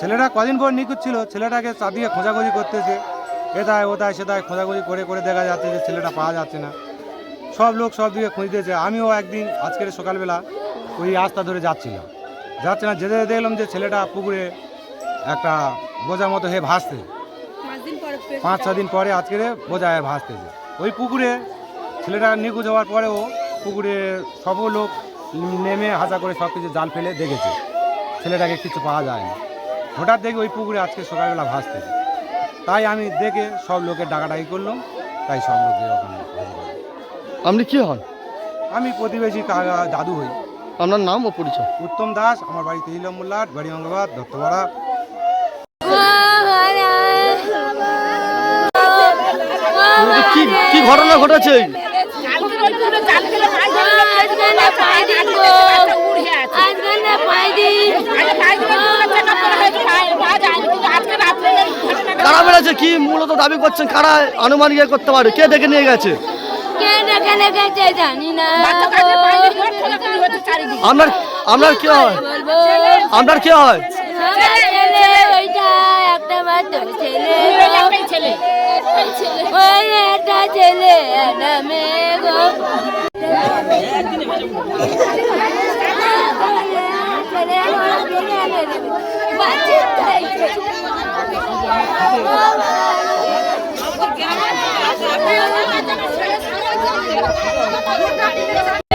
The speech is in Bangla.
ছেলেটা কদিন পর নিখোঁজ ছিল ছেলেটাকে চারদিকে খোঁজাখুঁজি করতেছে। এদায় ওদায় সেদায় খোঁজাখুঁজি করে করে দেখা যাচ্ছে যে ছেলেটা পাওয়া যাচ্ছে না। সব লোক সব দিকে খুঁজতেছে আমিও একদিন আজকের সকালবেলা ওই রাস্তা ধরে যাচ্ছিলাম। যাচ্ছে না যেতে যেতে দেখলাম যে ছেলেটা পুকুরে একটা বোঝার মতো হয়ে ভাসতে পাঁচ ছ দিন পরে আজকের বোঝা হয়ে ভাসতেছে। ওই পুকুরে ছেলেটা নিখোঁজ হওয়ার পরেও পুকুরে সব লোক নেমে হাজা করে সব কিছু জাল ফেলে দেখেছে। ছেলেটাকে কিছু পাওয়া যায়নি হঠাৎ দেখি ওই পুকুরে আজকে সকালবেলা ভাসতেছে। তাই আমি দেখে সব লোকের ডাকাডাকি করলাম তাই সব লোকের ওখানে আপনি কি হন? আমি প্রতিবেশী দাদু হই। আপনার নাম ও পরিচয়? উত্তম দাস আমার বাড়ি মোল্লাট বাড়ি অঙ্গবাদ দত্তপাড়া। কি ঘটনা ঘটেছে? কারা কি মূলত দাবি করছেন? কারা আনুমান ইয়ে করতে পারে? কে ডেকে নিয়ে গেছে? আপনার আপনার কি হয়? আপনার কি হয়? ছেলে ওইটা একটা মাত্র ছেলে ছেলে ওই একটা ছেলে একটা মেয়ে গো বাচ্চা